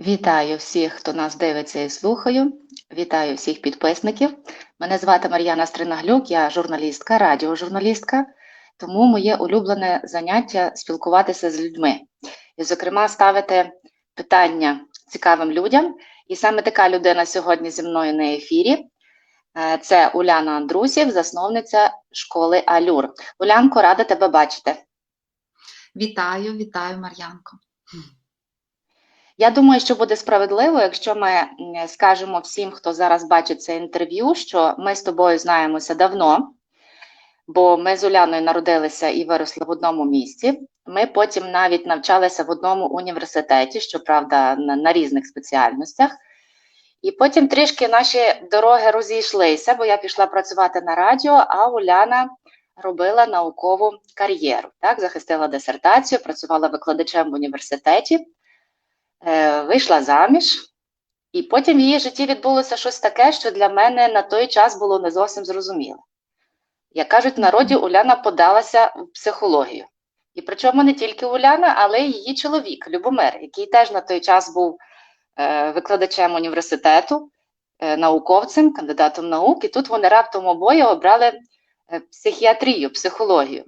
Вітаю всіх, хто нас дивиться і слухає. Вітаю всіх підписників. Мене звати Мар'яна Стринаглюк, я журналістка, радіожурналістка, тому моє улюблене заняття спілкуватися з людьми. І, зокрема, ставити питання цікавим людям. І саме така людина сьогодні зі мною на ефірі. Це Уляна Андрусів, засновниця школи Алюр. Улянко, рада тебе бачити. Вітаю, вітаю, Мар'янко. Я думаю, що буде справедливо, якщо ми скажемо всім, хто зараз бачить це інтерв'ю, що ми з тобою знаємося давно, бо ми з Уляною народилися і виросли в одному місці. Ми потім навіть навчалися в одному університеті, щоправда, на, на різних спеціальностях. І потім трішки наші дороги розійшлися, бо я пішла працювати на радіо, а Уляна робила наукову кар'єру. Так, захистила дисертацію, працювала викладачем в університеті е, вийшла заміж, і потім в її житті відбулося щось таке, що для мене на той час було не зовсім зрозуміло. Як кажуть, в народі Уляна подалася в психологію. І причому не тільки Уляна, але й її чоловік Любомир, який теж на той час був е, викладачем університету, е, науковцем, кандидатом наук, і тут вони раптом обоє обрали психіатрію, психологію.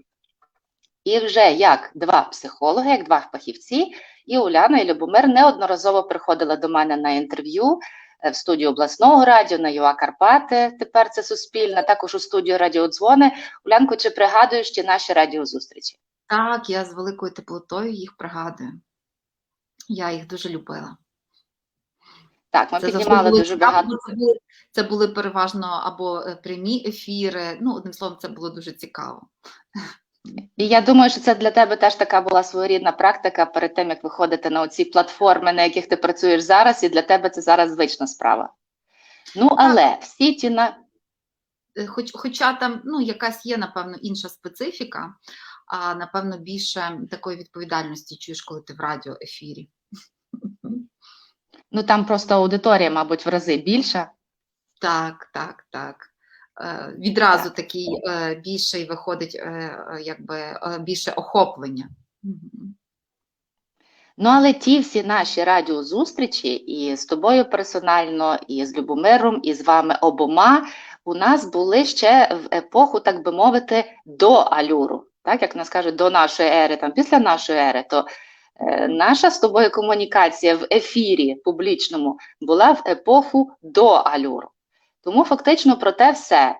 І вже як два психологи, як два фахівці, і Уляна і Любомир неодноразово приходили до мене на інтерв'ю е, в студію обласного радіо, на ЮА Карпати. Тепер це суспільне, також у студію Радіодзвони. Улянко, чи пригадуєш ті наші радіозустрічі? Так, я з великою теплотою їх пригадую. Я їх дуже любила. Так, ми завжди піднімали було дуже багато. Це були, це були переважно або е, прямі ефіри. Ну, одним словом, це було дуже цікаво. І я думаю, що це для тебе теж така була своєрідна практика перед тим, як виходити на оці платформи, на яких ти працюєш зараз, і для тебе це зараз звична справа. Ну, але всі ті на Е, Хоч, хоча там ну, якась є, напевно, інша специфіка, а напевно більше такої відповідальності чуєш, коли ти в радіоефірі. ну там просто аудиторія, мабуть, в рази більша. Так, так, так. Е, Відразу Так. такий е, більший виходить, е, якби більше охоплення. Ну, але ті всі наші радіозустрічі, і з тобою персонально, і з Любомиром, і з вами обома, у нас були ще в епоху, так би мовити, до алюру. Так, як нас кажуть, до нашої ери, там після нашої ери, то е, наша з тобою комунікація в ефірі публічному була в епоху до алюру. Тому фактично про те все,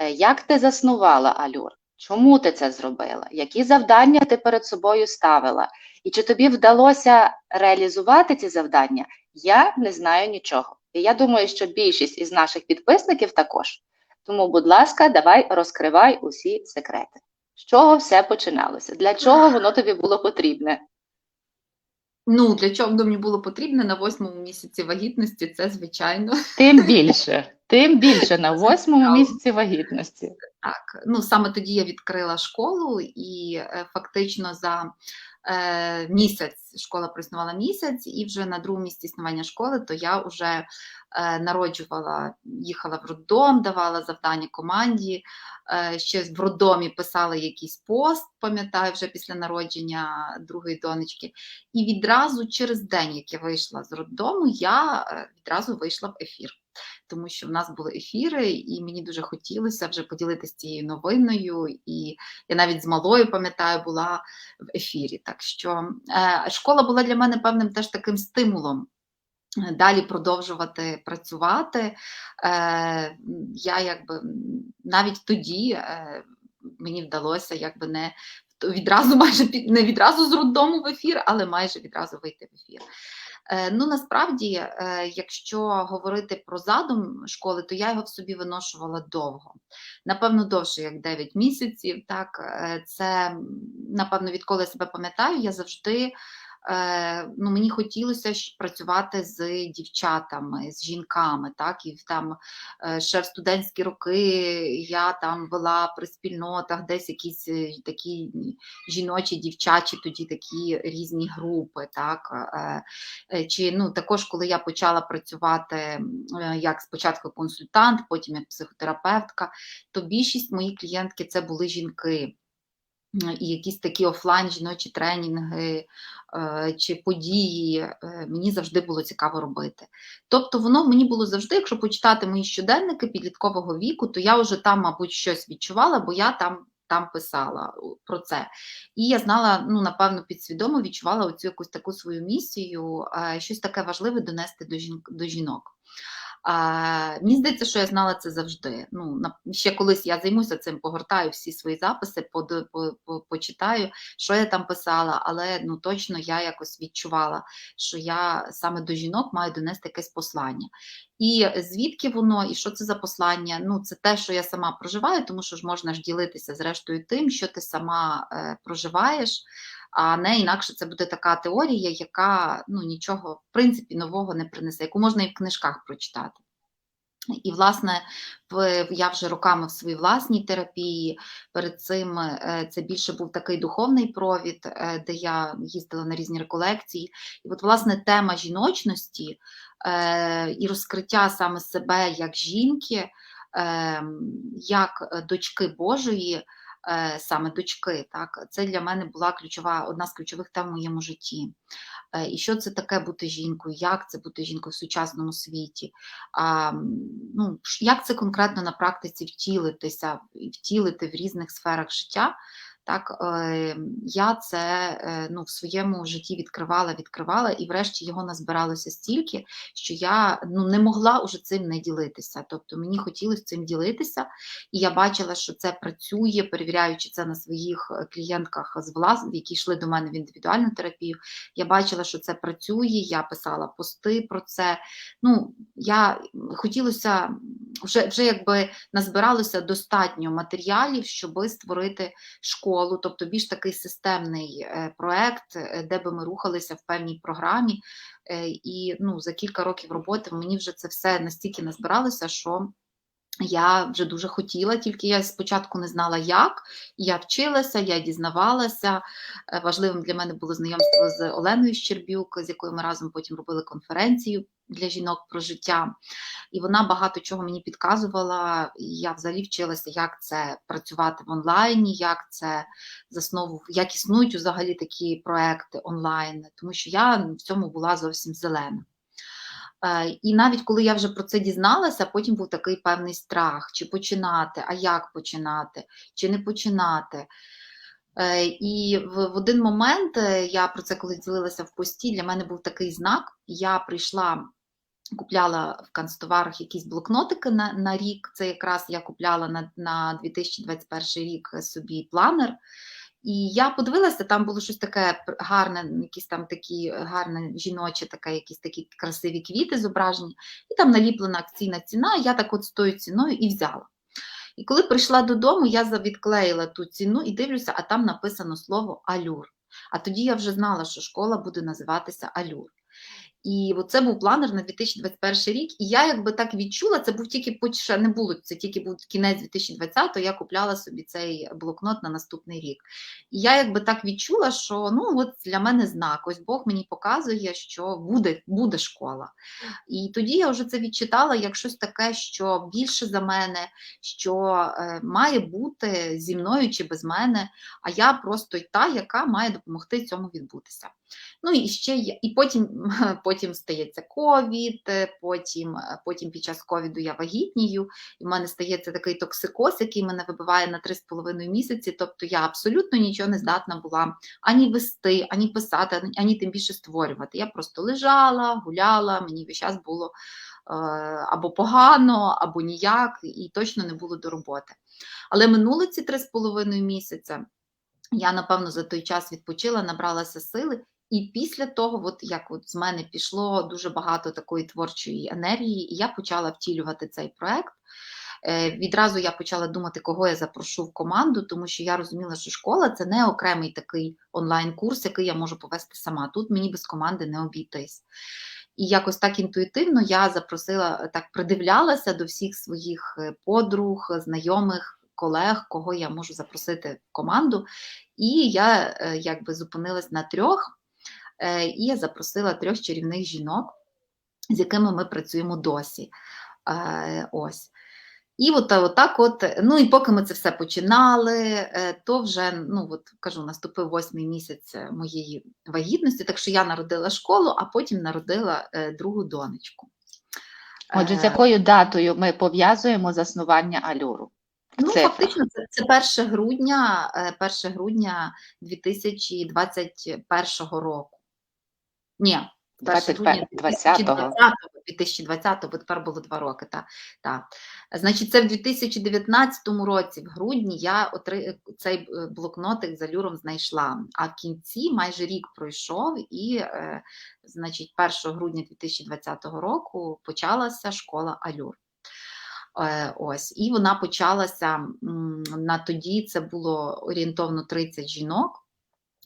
Е, як ти заснувала алюр, чому ти це зробила, які завдання ти перед собою ставила, і чи тобі вдалося реалізувати ці завдання, я не знаю нічого. І я думаю, що більшість із наших підписників також. Тому, будь ласка, давай розкривай усі секрети. З чого все починалося? Для чого воно тобі було потрібне? Ну, для чого воно мені було потрібно на восьмому місяці вагітності, це звичайно. Тим більше, тим більше на восьмому місяці вагітності. Так, ну саме тоді я відкрила школу, і е, фактично за місяць школа проіснувала місяць, і вже на другому місці існування школи, то я вже е, народжувала, їхала в роддом, давала завдання команді. Е, ще в роддомі писала якийсь пост, пам'ятаю, вже після народження другої донечки. І відразу через день, як я вийшла з роддому, я е, відразу вийшла в ефір тому що в нас були ефіри, і мені дуже хотілося вже поділитися цією новиною. І я навіть з малою пам'ятаю, була в ефірі. Так що е, школа була для мене певним теж таким стимулом. е, Далі продовжувати працювати. Е, я якби навіть тоді мені вдалося якби не відразу майже не відразу з роддому в ефір, але майже відразу вийти в ефір. Е, Ну, насправді, е, якщо говорити про задум школи, то я його в собі виношувала довго. Напевно, довше, як 9 місяців. Так, Е, це, напевно, відколи я себе пам'ятаю, я завжди. Е, Ну, мені хотілося працювати з дівчатами, з жінками, так, і там е, ще в студентські роки я там вела при спільнотах десь якісь е, такі жіночі, дівчачі, тоді такі різні групи, так, Чи ну також, коли я почала працювати як спочатку консультант, потім як психотерапевтка, то більшість моїх клієнтки це були жінки. І якісь такі офлайн жіночі тренінги е, чи події, е, мені завжди було цікаво робити. Тобто, воно мені було завжди, якщо почитати мої щоденники підліткового віку, то я вже там, мабуть, щось відчувала, бо я там. Там писала про це. І я знала, ну, напевно, підсвідомо відчувала оцю якусь таку свою місію, е, щось таке важливе донести до жінок. А, мені здається, що я знала це завжди. Ну, на, ще колись я займуся цим, погортаю всі свої записи, под, по, по, почитаю, що я там писала, але ну, точно я якось відчувала, що я саме до жінок маю донести якесь послання. І звідки воно, і що це за послання? Ну, це те, що я сама проживаю, тому що ж можна ж ділитися зрештою тим, що ти сама е, проживаєш. А не інакше це буде така теорія, яка ну, нічого в принципі нового не принесе, яку можна і в книжках прочитати. І, власне, я вже роками в своїй власній терапії. Перед цим е, це більше був такий духовний провід, е, де я їздила на різні реколекції. І от, власне, тема жіночності е, і розкриття саме себе як жінки, е, як дочки Божої. Е, саме дочки. Так? Це для мене була ключова, одна з ключових тем в моєму житті. Е, І що це таке бути жінкою, як це бути жінкою в сучасному світі, а, ну, як це конкретно на практиці втілитися, втілити в різних сферах життя. Так, е, я це е, ну, в своєму житті відкривала, відкривала, і врешті його назбиралося стільки, що я ну, не могла уже цим не ділитися. Тобто мені хотілося цим ділитися, і я бачила, що це працює, перевіряючи це на своїх е, клієнтках з влас, які йшли до мене в індивідуальну терапію. Я бачила, що це працює, я писала пости про це. Ну, я хотілося вже, вже якби назбиралося достатньо матеріалів, щоб створити школу, тобто більш такий системний е, проект, е, де би ми рухалися в певній програмі. Е, І ну, за кілька років роботи мені вже це все настільки назбиралося, що я вже дуже хотіла, тільки я спочатку не знала, як. Я вчилася, я дізнавалася. Е, Важливим для мене було знайомство з Оленою Щербюк, з якою ми разом потім робили конференцію для жінок про життя. І вона багато чого мені підказувала. Я взагалі вчилася, як це працювати в онлайні, як це заснову, як існують взагалі такі проекти онлайн, тому що я в цьому була зовсім зелена. Е, І навіть коли я вже про це дізналася, потім був такий певний страх, чи починати, а як починати, чи не починати. Е, І в, один момент е, я про це коли ділилася в пості, для мене був такий знак. Я прийшла, купляла в канцтоварах якісь блокнотики на, на рік. Це якраз я купляла на, на 2021 рік собі планер. І я подивилася, там було щось таке гарне, якісь там такі гарне жіноче, таке, якісь такі красиві квіти зображені, і там наліплена акційна ціна, я так от з тою ціною і взяла. І коли прийшла додому, я відклеїла ту ціну і дивлюся, а там написано слово алюр. А тоді я вже знала, що школа буде називатися Алюр. І це був планер на 2021 рік. І я якби так відчула, це був тільки ще не було, це тільки був кінець 2020-го, я купляла собі цей блокнот на наступний рік. І я якби так відчула, що ну от для мене знак, ось Бог мені показує, що буде, буде школа. І тоді я вже це відчитала як щось таке, що більше за мене, що е, має бути зі мною чи без мене, а я просто та, яка має допомогти цьому відбутися. Ну і ще є, і потім, потім стається ковід, е, потім, е, потім під час ковіду я вагітнію, і в мене стається такий токсикоз, який мене вибиває на 3,5 місяці. Тобто я абсолютно нічого не здатна була ані вести, ані писати, ані, тим більше створювати. Я просто лежала, гуляла, мені весь час було е, або погано, або ніяк, і точно не було до роботи. Але минули ці 3,5 місяця. Я, напевно, за той час відпочила, набралася сили, і після того, от як от з мене пішло дуже багато такої творчої енергії, і я почала втілювати цей проект. Е, Відразу я почала думати, кого я запрошу в команду, тому що я розуміла, що школа це не окремий такий онлайн-курс, який я можу повести сама. Тут мені без команди не обійтись. І якось так інтуїтивно я запросила, так придивлялася до всіх своїх е, подруг, знайомих, колег, кого я можу запросити в команду. І я е, якби зупинилась на трьох, і я запросила трьох чарівних жінок, з якими ми працюємо досі. Е, Ось. І от, от так от, ну і поки ми це все починали, е, то вже, ну от кажу, наступив восьмий місяць е, моєї вагітності, так що я народила школу, а потім народила е, другу донечку. Отже, з Е, якою датою ми пов'язуємо заснування Алюру? Ну, цифрах? фактично, це, це 1 грудня, е, 1 грудня 2021 року. Ні, 1 грудня 20-го. 2020, бо тепер було два роки. Та, та. Значить, це в 2019 році, в грудні, я отри... цей е, блокнотик з алюром знайшла. А в кінці майже рік пройшов, і, е, значить, 1 грудня 2020 року почалася школа Алюр. Е, Ось, і вона почалася м, на тоді. Це було орієнтовно 30 жінок,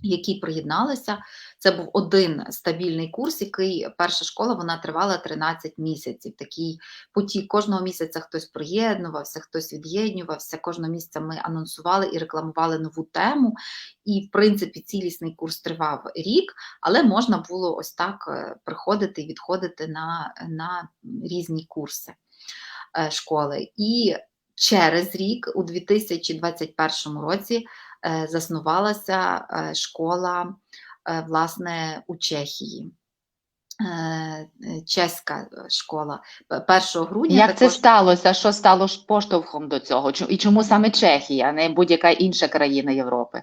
які приєдналися. Це був один стабільний курс, який перша школа вона тривала 13 місяців. Такий потік кожного місяця хтось приєднувався, хтось від'єднувався. Кожного місяця ми анонсували і рекламували нову тему. І, в принципі, цілісний курс тривав рік, але можна було ось так е, приходити і відходити на, на різні курси е, школи. І через рік, у 2021 році, заснувалася е, школа е, власне у Чехії. Е, е, Чеська школа П- 1 грудня Як це сталося? Що стало поштовхом до цього? І чому саме Чехія, а не будь-яка інша країна Європи?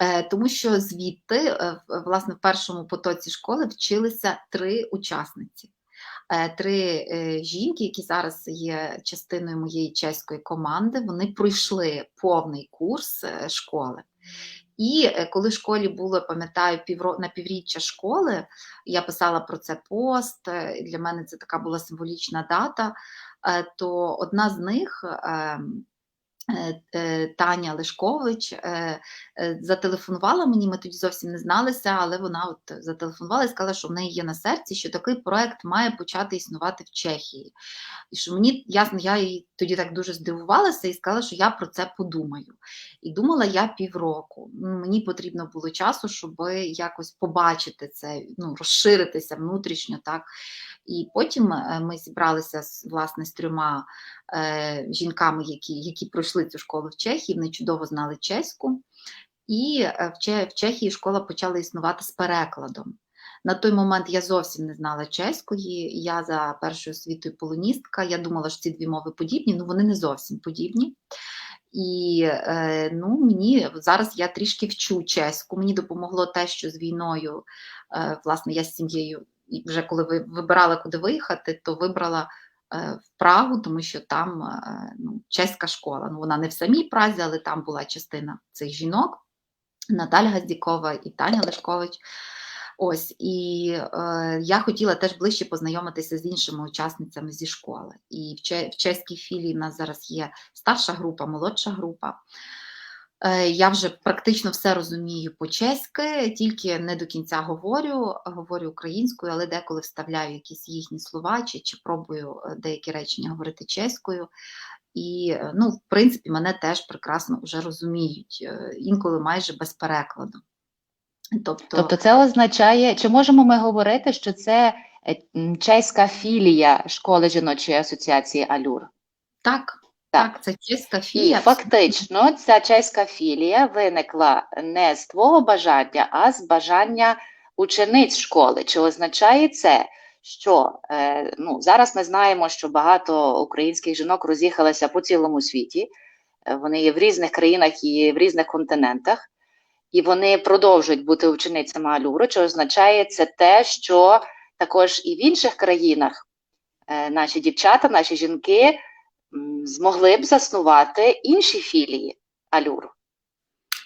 Е, Тому що звідти, е, власне, в першому потоці школи вчилися три учасниці. Е, Три е, жінки, які зараз є частиною моєї чеської команди, вони пройшли повний курс е, школи. І коли школі було, пам'ятаю, півро... на півріччя школи, я писала про це пост. Для мене це така була символічна дата. То одна з них. Е, е, Таня Лешкович е, зателефонувала мені, ми тоді зовсім не зналися, але вона от зателефонувала і сказала, що в неї є на серці, що такий проект має почати існувати в Чехії. І що мені ясно, я їй тоді так дуже здивувалася і сказала, що я про це подумаю. І думала я півроку. Ну, Мені потрібно було часу, щоб якось побачити це, ну, розширитися внутрішньо. так. І потім ми зібралися власне з трьома жінками, які, які пройшли цю школу в Чехії, вони чудово знали чеську. І е, в, Чехії школа почала існувати з перекладом. На той момент я зовсім не знала чеської. Я за першою освітою полоністка. Я думала, що ці дві мови подібні, ну вони не зовсім подібні. І е, ну, мені зараз я трішки вчу чеську. Мені допомогло те, що з війною, е, власне, я з сім'єю, вже коли вибирала, куди виїхати, то вибрала в Прагу, тому що там е, ну, чеська школа. Ну, вона не в самій Празі, але там була частина цих жінок. Наталя Газдікова і Таня Лешкович. Ось, і е, я хотіла теж ближче познайомитися з іншими учасницями зі школи. І в, че, в чеській філії в нас зараз є старша група, молодша група. Е, я вже практично все розумію по-чеськи, тільки не до кінця говорю, говорю українською, але деколи вставляю якісь їхні слова чи, чи пробую е, деякі речення говорити чеською. І, е, ну, в принципі, мене теж прекрасно вже розуміють, інколи майже без перекладу. Тобто, Тобто це означає, чи можемо ми говорити, що це чеська філія школи жіночої асоціації Алюр? так, Так. це чеська І філія. фактично ця чеська філія виникла не з твого бажання, а з бажання учениць школи. Чи означає це, що е, ну, зараз ми знаємо, що багато українських жінок роз'їхалися по цілому світі, Е, вони є в різних країнах і в різних континентах, і вони продовжують бути ученицями Алюру. Чи означає це те, що також і в інших країнах е, наші дівчата, наші жінки змогли б заснувати інші філії Алюру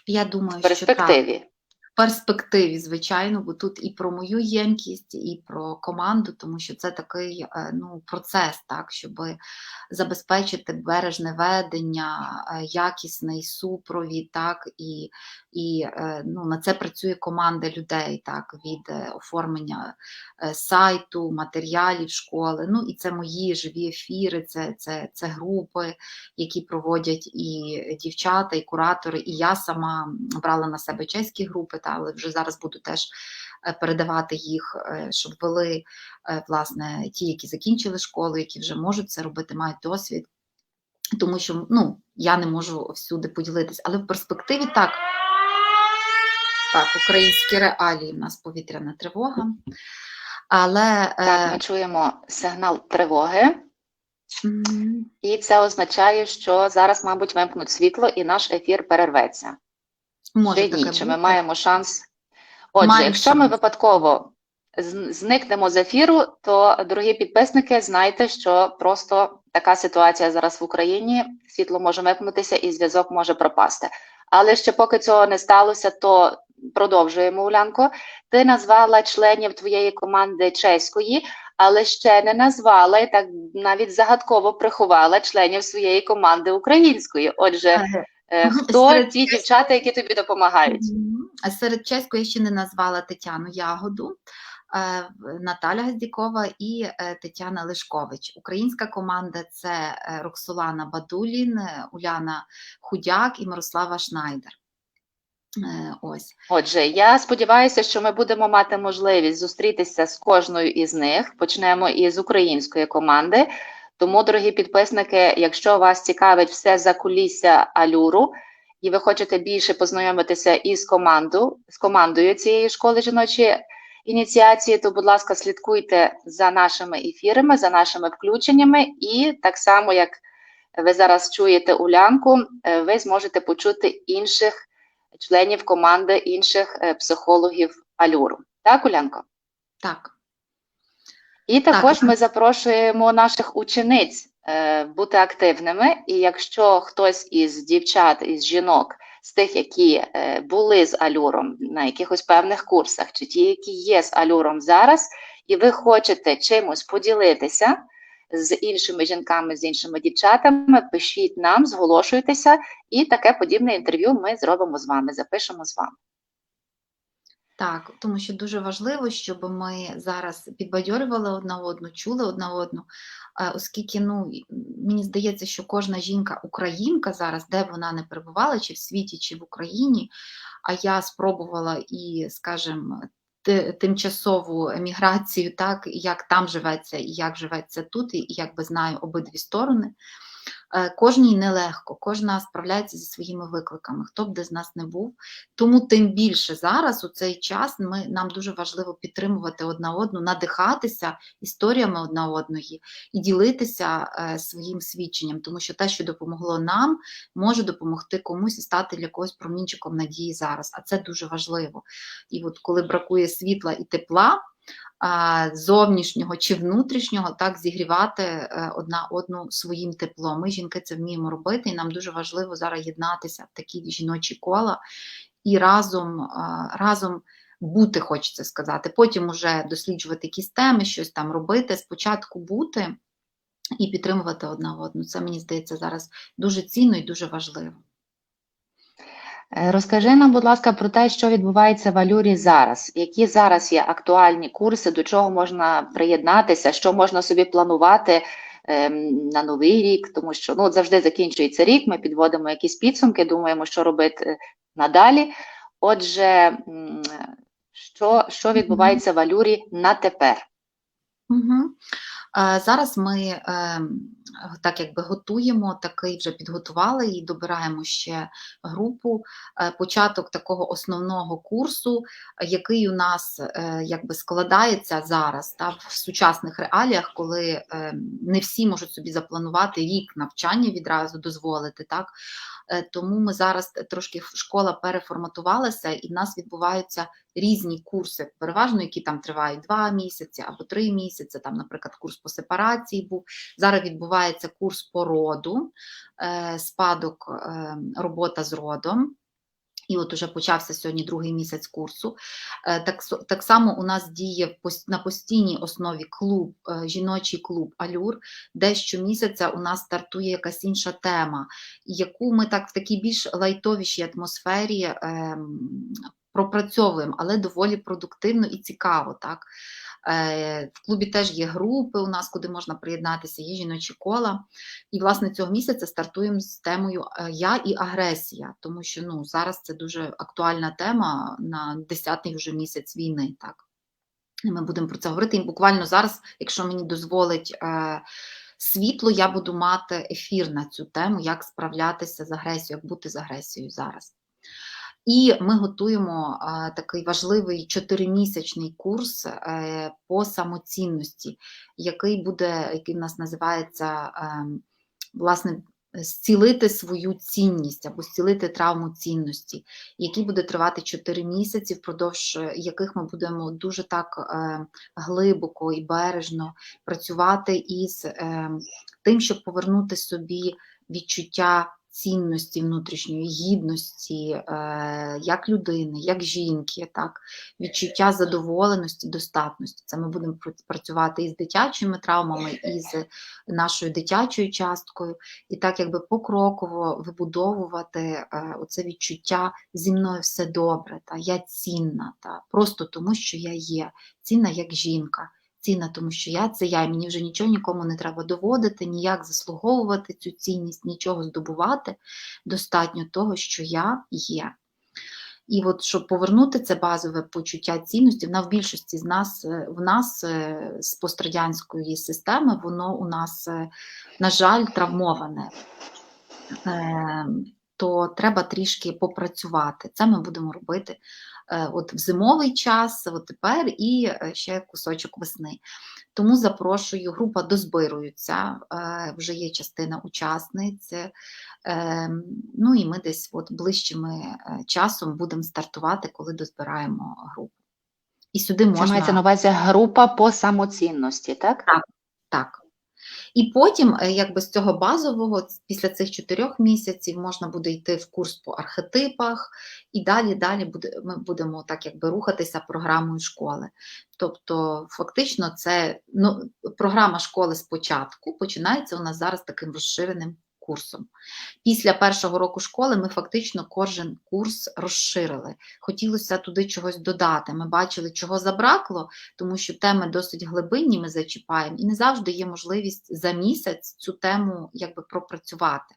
Я думаю, в перспективі. що так. В перспективі, звичайно, бо тут і про мою ємкість, і про команду, тому що це такий е, ну, процес, так, щоб забезпечити бережне ведення, е, якісний супровід, так, і, і е, ну, на це працює команда людей, так, від е, оформлення е, сайту, матеріалів школи. Ну і це мої живі ефіри, це, це, це групи, які проводять і дівчата, і куратори, і я сама брала на себе чеські групи, та, але вже зараз буду теж передавати їх, щоб вели власне ті, які закінчили школу, які вже можуть це робити, мають досвід. тому що ну, я не можу всюди поділитись. Але в перспективі так. Так, українські реалії в нас повітряна тривога. Але Так, е, ми чуємо сигнал тривоги, м, і це означає, що зараз, мабуть, вимкнуть світло і наш ефір перерветься. може таке ні, чи ми маємо шанс. Отже, Маємо якщо ми випадково зникнемо з ефіру, то, дорогі підписники, знайте, що просто така ситуація зараз в Україні. Світло може вимкнутися і зв'язок може пропасти. Але ще поки цього не сталося, то продовжуємо, Улянко. Ти назвала членів твоєї команди чеської, але ще не назвала і так навіть загадково приховала членів своєї команди української. Отже, Е, е, хто серед ті дівчата, які тобі допомагають? А Серед чеської я ще не назвала Тетяну Ягоду, е, Наталя Газдікова і е, Тетяна Лишкович. Українська команда це Роксолана Бадулін, Уляна Худяк і Мирослава Шнайдер. Е, Ось. Отже, я сподіваюся, що ми будемо мати можливість зустрітися з кожною із них. Почнемо із української команди. Тому, дорогі підписники, якщо вас цікавить все за кулісся Алюру, і ви хочете більше познайомитися із команду, з командою цієї школи жіночої ініціації, то, будь ласка, слідкуйте за нашими ефірами, за нашими включеннями, і так само, як ви зараз чуєте Улянку, е, ви зможете почути інших членів команди інших е, психологів Алюру. Так, Улянко? Так. І також Так. ми запрошуємо наших учениць е, бути активними. І якщо хтось із дівчат, із жінок, з тих, які е, були з Алюром на якихось певних курсах, чи ті, які є з Алюром зараз, і ви хочете чимось поділитися з іншими жінками, з іншими дівчатами, пишіть нам, зголошуйтеся, і таке подібне інтерв'ю ми зробимо з вами, запишемо з вами. Так, тому що дуже важливо, щоб ми зараз підбадьорювали одна одну, чули одна одну, е, оскільки ну, мені здається, що кожна жінка українка зараз, де б вона не перебувала, чи в світі, чи в Україні, а я спробувала і, скажімо, тимчасову еміграцію, так, як там живеться, і як живеться тут, і якби знаю обидві сторони. Е, Кожній нелегко, кожна справляється зі своїми викликами, хто б де з нас не був. Тому тим більше зараз, у цей час, ми, нам дуже важливо підтримувати одна одну, надихатися історіями одна одної і ділитися е, своїм свідченням, тому що те, що допомогло нам, може допомогти комусь і стати для когось промінчиком надії зараз. А це дуже важливо. І от коли бракує світла і тепла, зовнішнього чи внутрішнього, так зігрівати е, одна одну своїм теплом. Ми, жінки, це вміємо робити, і нам дуже важливо зараз єднатися в такі жіночі кола і разом, разом бути, хочеться сказати. Потім уже досліджувати якісь теми, щось там робити. Спочатку бути і підтримувати одна одну. Це мені здається зараз дуже цінно і дуже важливо. Е, Розкажи нам, будь ласка, про те, що відбувається в Алюрі зараз. Які зараз є актуальні курси, до чого можна приєднатися, що можна собі планувати ем, на новий рік, тому що ну, от завжди закінчується рік, ми підводимо якісь підсумки, думаємо, що робити е, надалі. Отже, що, що відбувається в Алюрі на тепер? Угу. Зараз ми е, так якби готуємо, такий вже підготували і добираємо ще групу, е, початок такого основного курсу, який у нас е, якби складається зараз та, в сучасних реаліях, коли е, не всі можуть собі запланувати рік навчання відразу дозволити. так. Е, Тому ми зараз трошки школа переформатувалася, і в нас відбуваються різні курси, переважно які там тривають два місяці або три місяці. Там, наприклад, курс по сепарації був. Зараз відбувається курс по роду, е, спадок, е, робота з родом. І от уже почався сьогодні другий місяць курсу. Е, Так, так само у нас діє на постійній основі клуб, е, жіночий клуб Алюр, де щомісяця у нас стартує якась інша тема, яку ми так в такій більш лайтовішій атмосфері ем, пропрацьовуємо, але доволі продуктивно і цікаво. Так? Е, В клубі теж є групи у нас, куди можна приєднатися, є жіночі кола. І, власне, цього місяця стартуємо з темою е, Я і агресія, тому що ну, зараз це дуже актуальна тема на 10-й вже місяць війни. Так? Ми будемо про це говорити. І буквально зараз, якщо мені дозволить е, світло я буду мати ефір на цю тему, як справлятися з агресією, як бути з агресією зараз. І ми готуємо такий важливий чотиримісячний курс е, по самоцінності, який буде, який в нас називається е, власне зцілити свою цінність або зцілити травму цінності, який буде тривати 4 місяці, впродовж яких ми будемо дуже так е, глибоко і бережно працювати із е, тим, щоб повернути собі відчуття цінності внутрішньої гідності, е, як людини, як жінки, так, відчуття задоволеності, достатності. Це ми будемо пр- працювати із дитячими травмами, і з нашою дитячою часткою, і так якби покроково вибудовувати е, оце відчуття зі мною все добре, та я цінна, та просто тому, що я є, цінна як жінка. Цінна, тому що я це я, і мені вже нічого нікому не треба доводити, ніяк заслуговувати цю цінність, нічого здобувати. Достатньо того, що я є. І от щоб повернути це базове почуття цінності, вона в більшості з нас, е, в нас е, з пострадянської системи, воно у нас, е, на жаль, травмоване. Е, То треба трішки попрацювати. Це ми будемо робити от в зимовий час, от тепер і е, ще кусочок весни. Тому запрошую, група дозбирується, е, вже є частина учасниць. е, Ну і ми десь от ближчими е, часом будемо стартувати, коли дозбираємо групу. І сюди Це можна мається на увазі група по самоцінності, так? так. І потім, е, якби з цього базового, після цих чотирьох місяців можна буде йти в курс по архетипах, і далі далі буде, ми будемо так якби рухатися програмою школи. Тобто, фактично, це ну, програма школи спочатку починається у нас зараз таким розширеним курсом. Після першого року школи ми фактично кожен курс розширили. Хотілося туди чогось додати. Ми бачили, чого забракло, тому що теми досить глибинні ми зачіпаємо, і не завжди є можливість за місяць цю тему якби пропрацювати.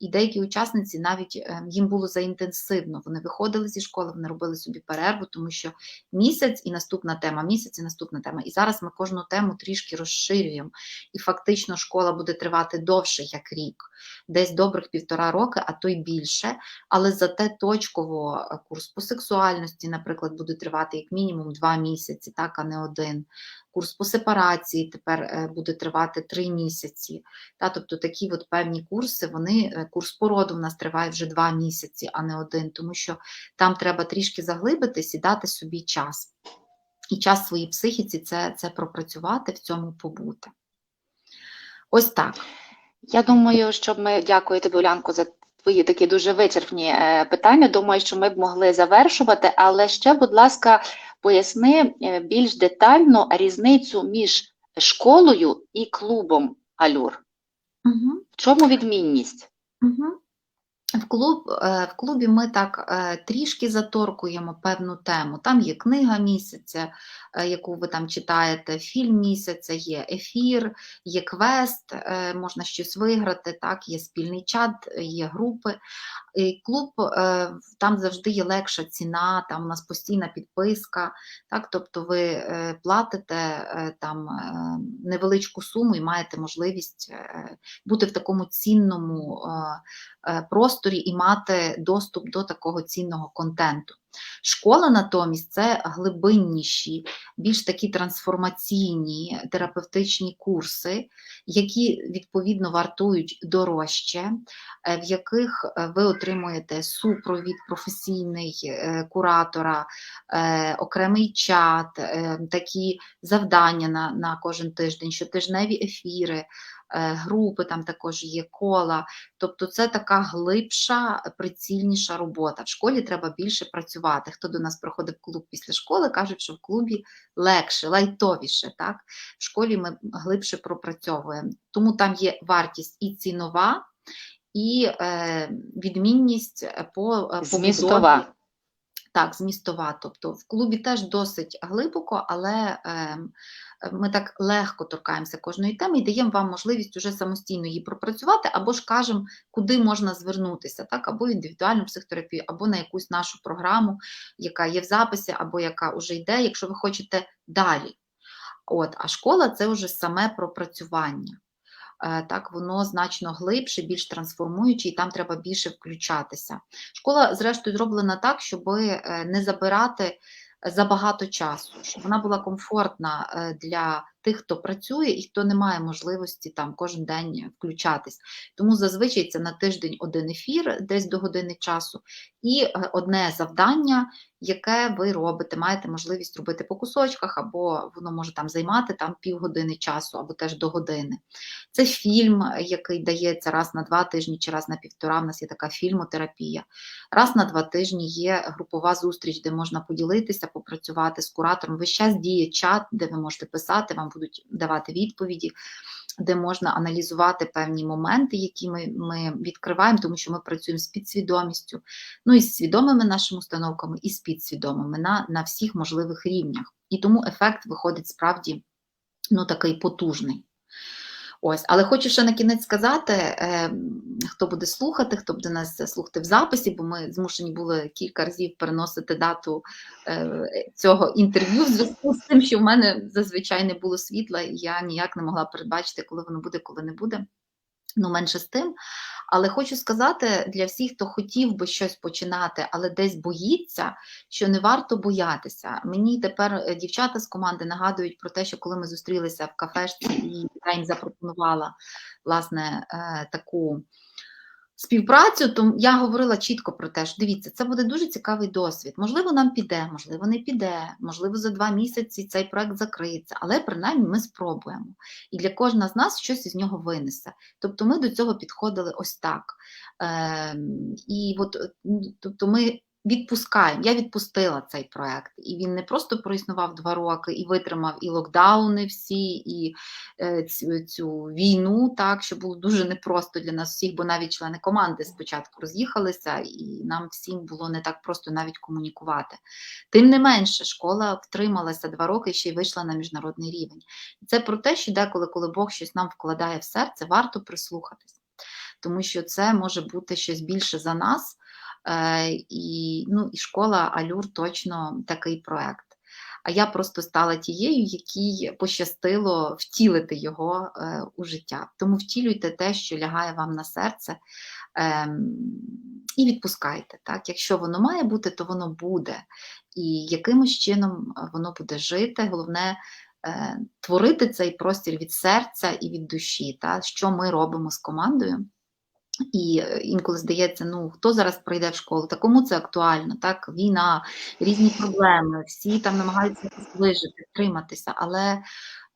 І деякі учасниці навіть е, їм було заінтенсивно. Вони виходили зі школи, вони робили собі перерву, тому що місяць і наступна тема, місяць і наступна тема. І зараз ми кожну тему трішки розширюємо. І фактично школа буде тривати довше, як рік, десь добрих півтора роки, а то й більше. Але зате точково е, курс по сексуальності, наприклад, буде тривати як мінімум два місяці, так, а не один. Курс по сепарації тепер е, буде тривати три місяці. Та, тобто такі от певні курси, вони, е, курс породу в нас триває вже два місяці, а не один, тому що там треба трішки заглибитись і дати собі час. І час своїй психіці це, це пропрацювати, в цьому побути. Ось так. Я думаю, що ми дякую тобі, Улянко, за твої такі дуже вичерпні е, питання. Думаю, що ми б могли завершувати, але ще, будь ласка, поясни е, більш детально різницю між школою і клубом Алюр. Угу. В чому відмінність? Угу. В, клуб, е, в клубі ми так е, трішки заторкуємо певну тему. Там є книга місяця, е, яку ви там читаєте, фільм місяця, є ефір, є квест, можна щось виграти, так, є спільний чат, є групи. І клуб е, там завжди є легша ціна, там у нас постійна підписка, так, тобто ви е, платите е, там невеличку суму і маєте можливість бути в такому цінному просторі і мати доступ до такого цінного контенту. Школа натомість це глибинніші, більш такі трансформаційні терапевтичні курси, які відповідно вартують дорожче, е, в яких е, ви отримуєте супровід професійний е, куратора, окремий чат, такі завдання на, на кожен тиждень, щотижневі ефіри, групи, там також є кола. Тобто це така глибша, прицільніша робота. В школі треба більше працювати. Хто до нас приходить в клуб після школи, кажуть, що в клубі легше, лайтовіше. Так? В школі ми глибше пропрацьовуємо. Тому там є вартість і цінова, і е, відмінність по е, побудові. Змістова. Так, змістова. Тобто в клубі теж досить глибоко, але е, ми так легко торкаємося кожної теми і даємо вам можливість уже самостійно її пропрацювати, або ж кажемо, куди можна звернутися, так, або в індивідуальну психотерапію, або на якусь нашу програму, яка є в записі, або яка вже йде, якщо ви хочете далі. От, а школа це вже саме пропрацювання. е, так воно значно глибше, більш трансформуюче, і там треба більше включатися. Школа, зрештою, зроблена так, щоб не забирати забагато часу, щоб вона була комфортна е, для тих, хто працює і хто не має можливості там кожен день включатись. Тому зазвичай це на тиждень один ефір, десь до години часу, і е, одне завдання, яке ви робите, маєте можливість робити по кусочках, або воно може там займати там півгодини часу, або теж до години. Це фільм, який дається раз на два тижні чи раз на півтора. У нас є така фільмотерапія. Раз на два тижні є групова зустріч, де можна поділитися, попрацювати з куратором. Весь час діє чат, де ви можете писати, вам будуть давати відповіді, де можна аналізувати певні моменти, які ми, ми відкриваємо, тому що ми працюємо з підсвідомістю, ну і з свідомими нашими установками, і з підсвідомими на, на всіх можливих рівнях. І тому ефект виходить справді ну, такий потужний. Ось, але хочу ще на кінець сказати, е, хто буде слухати, хто буде нас слухати в записі, бо ми змушені були кілька разів переносити дату е, цього інтерв'ю в зв'язку з тим, що в мене зазвичай не було світла, і я ніяк не могла передбачити, коли воно буде, коли не буде. Ну, менше з тим. Але хочу сказати для всіх, хто хотів би щось починати, але десь боїться, що не варто боятися. Мені тепер е, дівчата з команди нагадують про те, що коли ми зустрілися в кафешці, і я їм запропонувала власне е, таку співпрацю, то я говорила чітко про те, що дивіться, це буде дуже цікавий досвід. Можливо, нам піде, можливо, не піде, можливо, за два місяці цей проект закриється, але принаймні ми спробуємо. І для кожного з нас щось із нього винесе. Тобто ми до цього підходили ось так. Е, І от, тобто ми відпускаємо. Я відпустила цей проект, і він не просто проіснував два роки і витримав і локдауни всі, і е, цю, цю війну, так що було дуже непросто для нас всіх, бо навіть члени команди спочатку роз'їхалися, і нам всім було не так просто навіть комунікувати. Тим не менше, школа втрималася два роки і ще й вийшла на міжнародний рівень. Це про те, що деколи, коли Бог щось нам вкладає в серце, варто прислухатись. Тому що це може бути щось більше за нас, і ну, і школа Алюр точно такий проект. А я просто стала тією, якій пощастило втілити його е, у життя. Тому втілюйте те, що лягає вам на серце, ем, і відпускайте. Так? Якщо воно має бути, то воно буде. І якимось чином воно буде жити. Головне е, творити цей простір від серця і від душі, так? що ми робимо з командою. І е, інколи здається, ну хто зараз прийде в школу, та кому це актуально? Так, війна, різні проблеми, всі там намагаються вижити, втриматися, але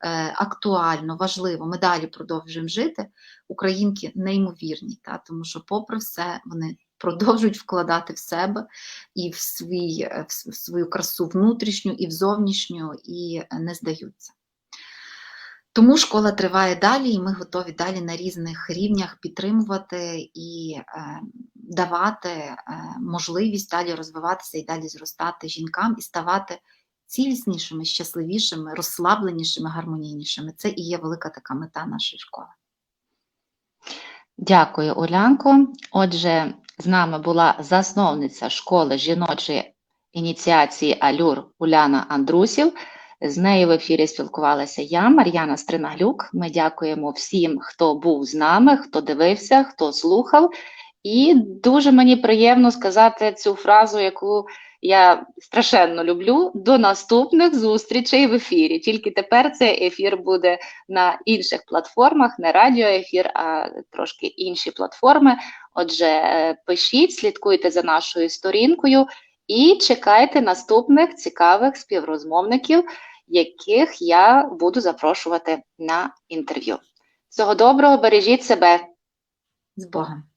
е, актуально, важливо, ми далі продовжуємо жити. Українки неймовірні, та, тому що, попри все, вони продовжують вкладати в себе і в, свій, е, в свою красу внутрішню, і в зовнішню, і не здаються. Тому школа триває далі, і ми готові далі на різних рівнях підтримувати і е, давати е, можливість далі розвиватися і далі зростати жінкам і ставати ціліснішими, щасливішими, розслабленішими, гармонійнішими. Це і є велика така мета нашої школи. Дякую, Улянко. Отже, з нами була засновниця школи жіночої ініціації Алюр Уляна Андрусів. З нею в ефірі спілкувалася я, Мар'яна Стринаглюк. Ми дякуємо всім, хто був з нами, хто дивився, хто слухав. І дуже мені приємно сказати цю фразу, яку я страшенно люблю. До наступних зустрічей в ефірі. Тільки тепер цей ефір буде на інших платформах, не радіоефір, а трошки інші платформи. Отже, е, пишіть, слідкуйте за нашою сторінкою. І чекайте наступних цікавих співрозмовників, яких я буду запрошувати на інтерв'ю. Всього доброго, бережіть себе. З Богом!